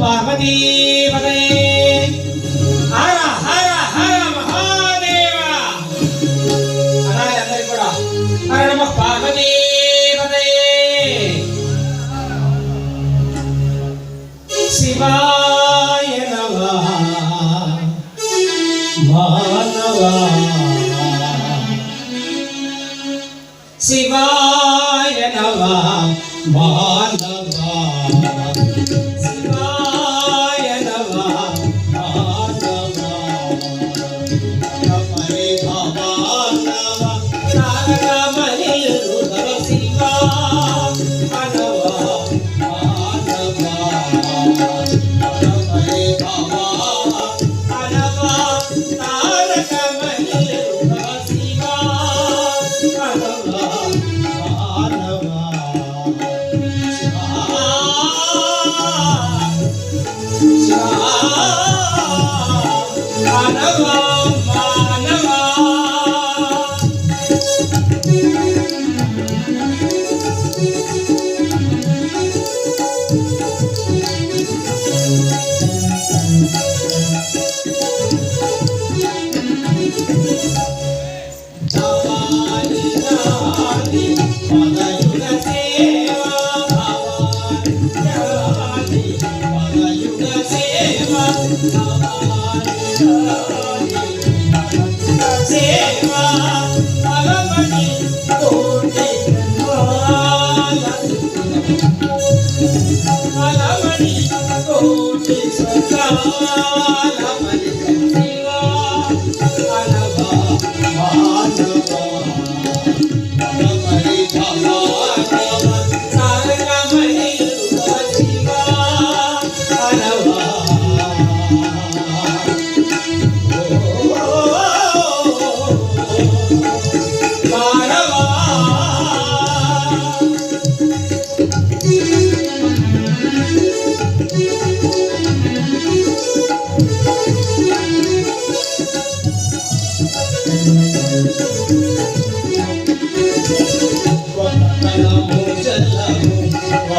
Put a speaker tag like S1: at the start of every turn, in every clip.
S1: பார்வதி ஹர ஹர ஹர மகாதேவா అలాగే అందరికీ కూడా హర నమ పార్వతీ శివాయ నమ మానవా శివాయ నమ మా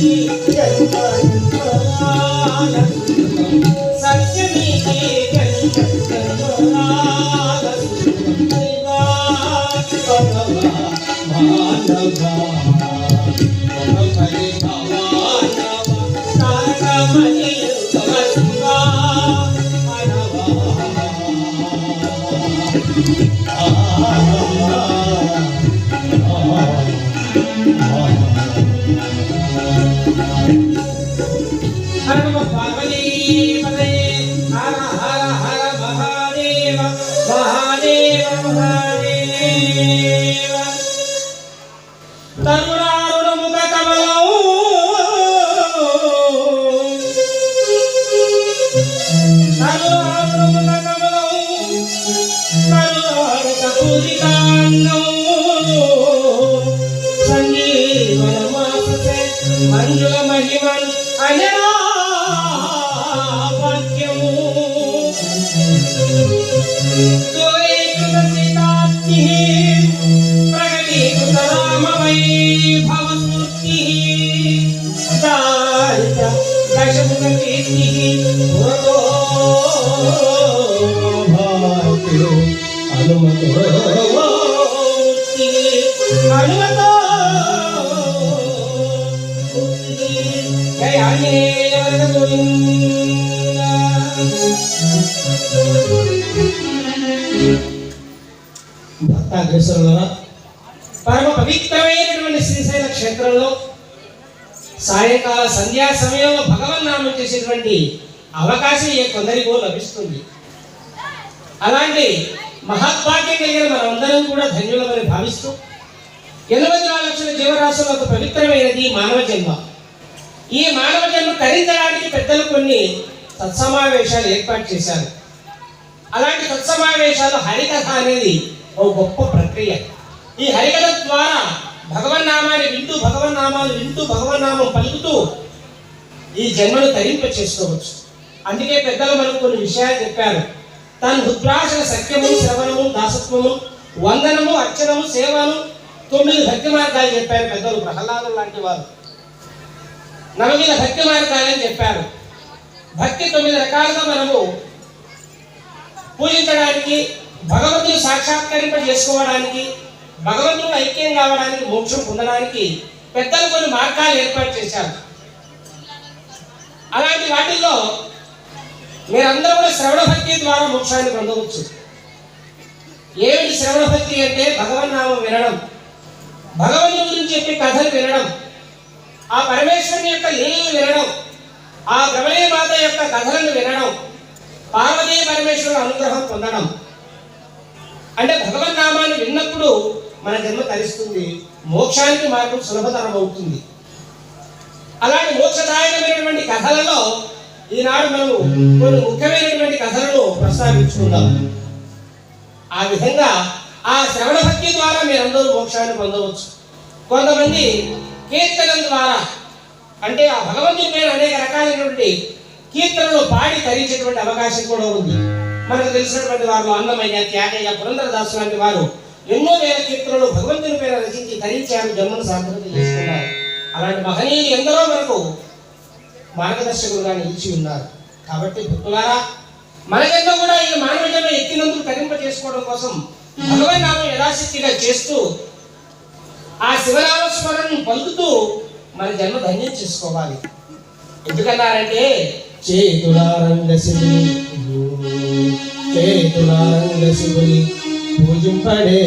S1: Thank you. मंजुल महिमन अनिमा భక్తాగ్రసరం ద్వారా పరమ పవిత్రమైనటువంటి శ్రీశైల క్షేత్రంలో సాయంకాల సంధ్యా సమయంలో భగవన్నామం చేసేటువంటి అవకాశం ఏ కొందరికో లభిస్తుంది. అలాంటి మహత్వాక్యం కలిగిన మనందరం కూడా ధన్యులమని భావిస్తూ ఎనభై నాలుగు లక్షల జీవరాశులకు పవిత్రమైనది మానవ జన్మ. ఈ మానవ జన్మ తరించడానికి పెద్దలు కొన్ని సత్సమావేశాలు ఏర్పాటు చేశారు. అలాంటి సత్సమావేశాలు హరికథ అనేది ఒక గొప్ప ప్రక్రియ. ఈ హరికథ ద్వారా భగవన్నామాన్ని వింటూ భగవన్నామాలు వింటూ భగవన్నామం పలుకుతూ ఈ జన్మను తరింప చేసుకోవచ్చు. అందుకే పెద్దలు మనకు కొన్ని విషయాలు చెప్పారు. తను హుద్రాసన సత్యము శ్రవణము దాసత్వము వందనము అర్చనము సేవను తొమ్మిది భక్తి మార్గాలు చెప్పారు పెద్దలు. ప్రహ్లాదు లాంటి వారు. నవమిద భక్తి మార్గాలని చెప్పారు. భక్తి తొమ్మిది రకాలుగా మనము పూజించడానికి భగవంతుని సాక్షాత్కరింప చేసుకోవడానికి భగవంతుడు ఐక్యం కావడానికి మోక్షం పొందడానికి పెద్దలు కొన్ని మార్గాలు ఏర్పాటు చేశారు. అలాంటి వాటిల్లో మీరందరూ కూడా శ్రవణ భక్తి ద్వారా మోక్షాన్ని పొందవచ్చు. ఏమిటి శ్రవణ భక్తి అంటే? భగవన్నామం వినడం. భగవంతుని గురించి చెప్పి కథలు వినడం. ఆ పరమేశ్వరుని యొక్క లీలను వినడం ఆ ప్రమలయ మాత యొక్క కథలను వినడం పార్వతీ పరమేశ్వరుల అనుగ్రహం పొందడం. అంటే భగవన్నామాన్ని విన్నప్పుడు మన జన్మ తరిస్తుంది మోక్షానికి మార్గం సులభతరం అవుతుంది. అలాంటి మోక్షదాయకమైనటువంటి కథలలో ఈనాడు మనము కొన్ని ముఖ్యమైనటువంటి కథలను ప్రస్తావించుకుందాం. ఆ విధంగా ఆ శ్రవణ భక్తి ద్వారా మీరందరూ మోక్షాన్ని పొందవచ్చు. కొంతమంది కీర్తనం ద్వారా. అంటే ఆ భగవంతుని మీద అనేక రకాలైనటువంటి కీర్తనలు పాడి తరించేటువంటి అవకాశం కూడా ఉంది. మనకు తెలిసినటువంటి వారు అన్నమయ్య త్యాగయ్య పురంధరదాసు లాంటి వారు ఎన్నో వేల కీర్తనలు భగవంతుని పేర రచించి ధరించారు జన్మను సార్థకత చేసుకున్నారు. అలాంటి మహనీయులు ఎందరో మనకు మార్గదర్శకులుగా నిలిచి ఉన్నారు. కాబట్టి భక్తులారా మనకెంతో కూడా ఈ మానవ జన్మ ఎత్తినందుకు తరింప చేసుకోవడం కోసం భగవన్ నామం యథాశక్తిగా చేస్తూ ఆ శివనామ స్మరణను పలుకుతూ మన జన్మ ధన్యం చేసుకోవాలి. ఎందుకన్నారంటే చేతులారంగ శివుని చేతులారంగ శివుని పూజింపడే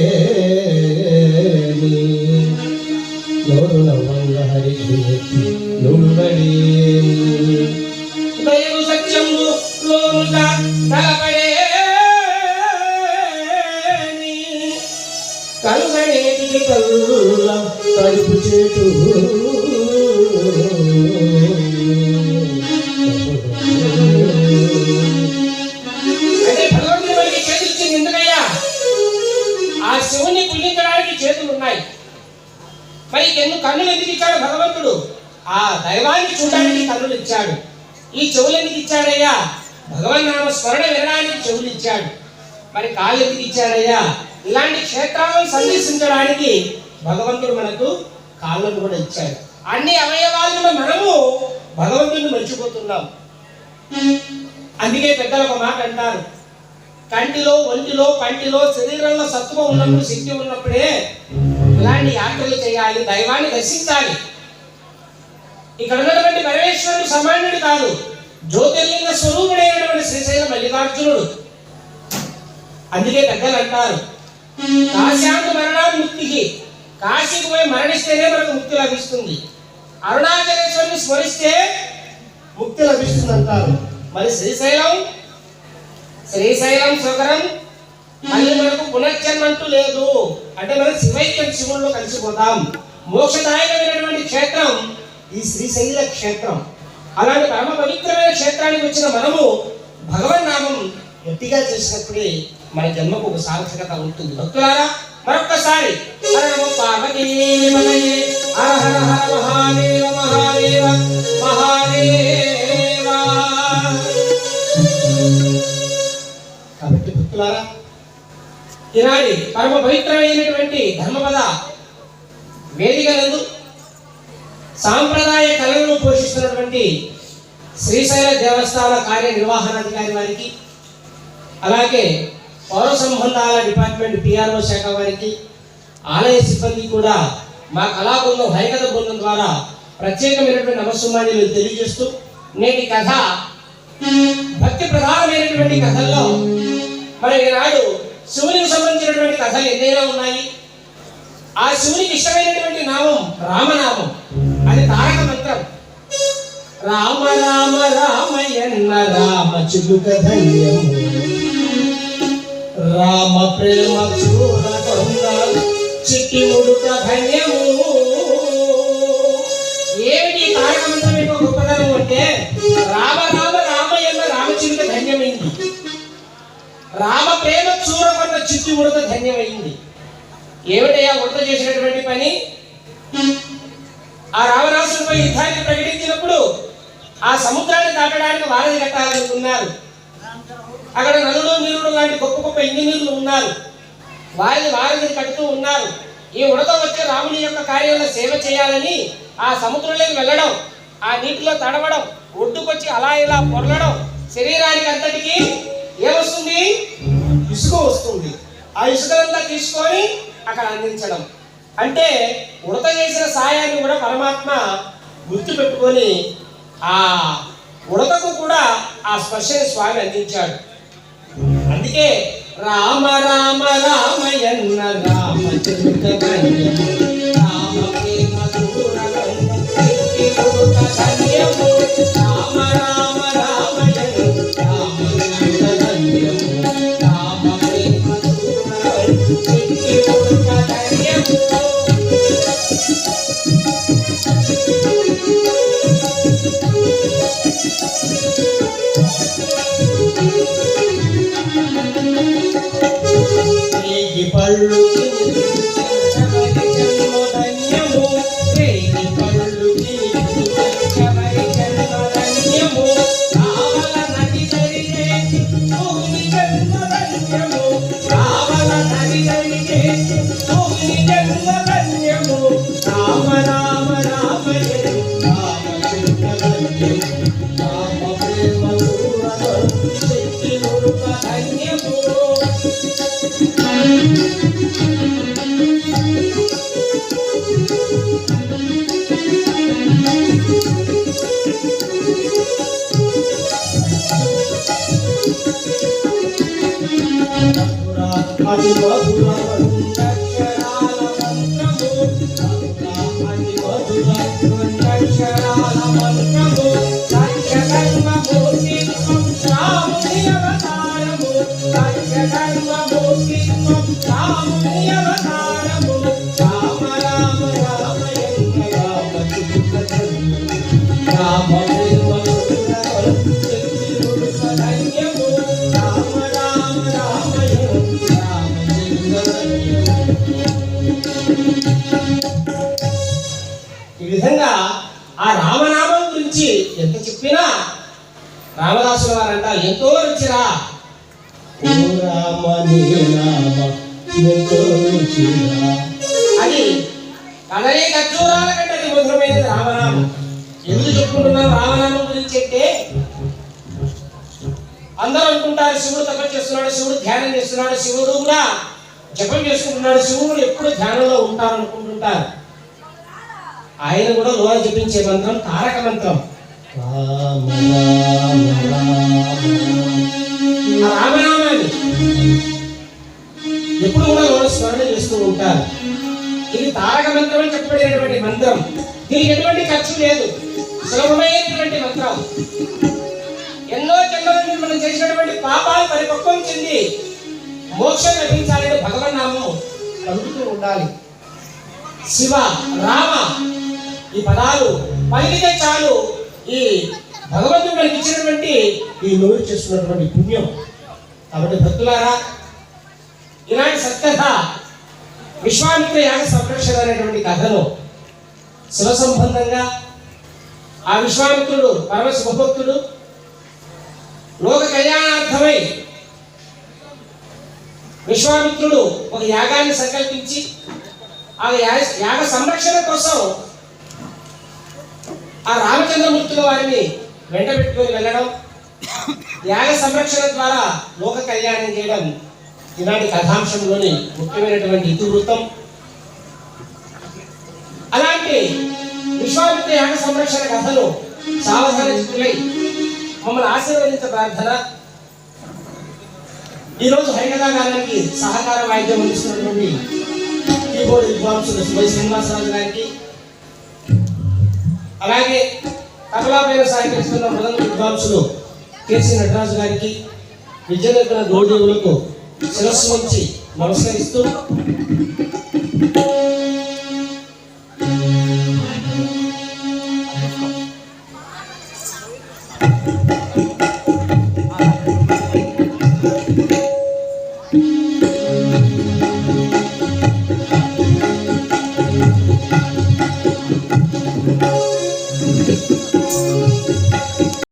S1: నోరు హరి నువ్వడే దయలు సత్యము లోనుక తలపడే కలుగనేటికి కల్ల తలుపు చేటు ఆ శివుని పూజించడానికి చేతులు ఉన్నాయి. మరి ఎన్ని కన్నులు ఎందుకు ఇచ్చాడు భగవంతుడు? ఆ దైవాన్ని చూడడానికి కన్నులు ఇచ్చాడు. ఈ చెవులు ఎందుకు ఇచ్చాడయ్యా? భగవన్ నామ స్మరణ వినడానికి చెవులు ఇచ్చాడు. మరి కాళ్ళు ఎందుకు ఇచ్చాడయ్యా? ఇలాంటి క్షేత్రాలను సందర్శించడానికి భగవంతుడు మనకు కాళ్ళను కూడా ఇచ్చాడు. అన్ని అవయవాలను మనము భగవంతుడిని మర్చిపోతున్నాం. అందుకే పెద్దలు ఒక మాట అంటారు. కంటిలో ఒంటిలో పంటిలో శరీరంలో సత్వం ఉన్నప్పుడు శక్తి ఉన్నప్పుడే ఇలాంటి యాత్రలు చేయాలి దైవాన్ని దర్శించాలి. ఇక్కడ ఉన్నటువంటి పరమేశ్వరుడు సామాన్యుడు కాదు. జ్యోతిర్లింగ స్వరూపుడైనటువంటి శ్రీశైల మల్లికార్జునుడు. అందుకే పెద్దలు అంటారు కాశాంత మరణాన్ని ముక్తికి. కాశీకి పోయి మరణిస్తేనే మనకు ముక్తి లభిస్తుంది. అరుణాచలేశ్వరుని స్మరిస్తే ముక్తి లభిస్తుంది అంటారు మరి శ్రీశైలం? శ్రీశైలం సుకరం మళ్ళీ మనకు పునర్జన్మ అంటూ లేదు. అంటే మనం శివైక్యం శివుల్లో కలిసిపోతాం. మోక్షదాయకమైనటువంటి క్షేత్రం ఈ శ్రీశైల క్షేత్రం. అలాంటి పరమ పవిత్రమైన క్షేత్రానికి వచ్చిన మనము భగవన్ నామం గట్టిగా చేసినప్పుడే మన జన్మకు ఒక సార్థకత ఉంటుంది. భక్తులారా మరొక్కసారి హర నమో పార్వతీపతయే హర హర హర మహాదేవ మహాదేవ మహాదేవా. కాబట్టి భక్తులారా ఈనాటి పరమ పవిత్రమైనటువంటి ధర్మపద వేదికలందు సాంప్రదాయ కళలను పోషిస్తున్నటువంటి శ్రీశైల దేవస్థాన కార్యనిర్వహణాధికారి వారికి అలాగే పౌర సంబంధాల డిపార్ట్మెంట్ పిఆర్ఓ శాఖ వారికి ఆలయ సిబ్బంది కూడా మా కళా బృందం హైకథ బృందం ద్వారా ప్రత్యేకమైనటువంటి నమస్సుమాన్యులు తెలియజేస్తూ నేటి కథ భక్తి ప్రధానమైనటువంటి కథల్లో మరి ఈనాడు శివునికి సంబంధించినటువంటి కథలు ఎన్నైనా ఉన్నాయి. ఆ శివునికి ఇష్టమైనటువంటి నామం రామనామం. అది తారక మంత్రం. రామ రామ రామయన్న రామ చిలుక ధన్యము. రామ ప్రేమ చూడకొండ చిట్టి ముడుక ధన్యము. ఏమిటి కారణమంతా మీకు గొప్పతనం అంటే రామ రామ రామయన్న రామచిలుక ధన్యమైంది. రామ ప్రేమ చూడకొండ చిట్టి ఉడత ధన్యమైంది. ఏమిటయ్యా ఉడత చేసినటువంటి పని? ఆ రావణాసుడిపై యుద్ధాన్ని ప్రకటించినప్పుడు ఆ సముద్రాన్ని దాటడానికి వారధి కట్టాలనుకున్నారు. అక్కడ నలుడు నీరుడు లాంటి గొప్ప గొప్ప ఇంజనీర్లు ఉన్నారు. వారిని వారిని కడుతూ ఉన్నారు. ఈ ఉడత వచ్చే రాముని యొక్క కార్యంలో సేవ చేయాలని ఆ సముద్రంలోకి వెళ్ళడం ఆ నీటిలో తడవడం ఒడ్డుకొచ్చి అలా ఇలా పొరలడం శరీరానికి అంతటికి ఏమొస్తుంది? ఇసుక వస్తుంది. ఆ ఇసుకలంతా తీసుకొని అక్కడ అందించడం. అంటే ఉడత చేసిన సాయాన్ని కూడా పరమాత్మ గుర్తు పెట్టుకొని ఆ ఉడతకు కూడా ఆ స్పర్శని స్వామి అందించాడు. అందుకే రామ రామ రామయన్న రామచంద్ర Hallelujah. అది ఖర్జూరాల కంటే అది మధురమైనది రామనామం. ఎందుకు చెప్పుకుంటున్నాం రామనామం గురించి అంటే అందరూ అనుకుంటారు శివుడు తపస్సు చేస్తున్నాడు శివుడు ధ్యానం చేస్తున్నాడు శివుడు కూడా జపం చేసుకుంటున్నాడు శివుడు ఎప్పుడు ధ్యానంలో ఉంటారు అనుకుంటుంటారు. ఆయన కూడా లోన జపించే మంత్రం తారక మంత్రం. రామ స్మరణ చేస్తూ ఉంటారు. ఇది తారక మంత్రం అని చెప్పబడినటువంటి మంత్రం. దీనికి ఎటువంటి ఖర్చు లేదు. సులభమైనటువంటి మంత్రం. ఎన్నో జన్మల నుండి మనం చేసినటువంటి పాపాలు పరిపక్వం చెంది మోక్షం లభించాలని భగవన్నామం పలుకుతూ ఉండాలి. శివ రామ ఈ పదాలు పలికితే చాలు ఈ భగవంతుడు మనకి ఇచ్చినటువంటి ఈ నోరు చేస్తున్నటువంటి పుణ్యం. కాబట్టి భక్తులారా ఇలాంటి సత్యత విశ్వామిత్ర యాగ సంరక్షణ అనేటువంటి కథలో శివ సంబంధంగా ఆ విశ్వామిత్రుడు పరమ శుభభక్తుడు లోక కళ్యాణార్థమై విశ్వామిత్రుడు ఒక యాగాన్ని సంకల్పించి ఆ యాగ సంరక్షణ కోసం ఆ రామచంద్రమూర్తుల వారిని వెంట పెట్టుకొని వెళ్ళడం యాగ సంరక్షణ ద్వారా లోక కళ్యాణం చేయడం ఈనాటి కథాంశంలోని ముఖ్యమైనటువంటి ఇతివృత్తం. అలాంటి విశ్వామిత్ర సంరక్షణ కథలు సావధానితులై మమ్మల్ని ఆశీర్వదించ ప్రార్థన. ఈరోజు హరికథా గానానికి సహకార వాయిద్యం అందిస్తున్నటువంటి కీబోర్డ్ విద్వాంసులు వై శ్రీనివాసరాజు గారికి. అలాగే తబలాపైన సహకరిస్తున్న మృదంగ విద్వాంసులు కేసీ నటరాజు గారికి విద్యార్థుల గౌడీవులకు శిరస్సు వంచి నమస్కరిస్తూ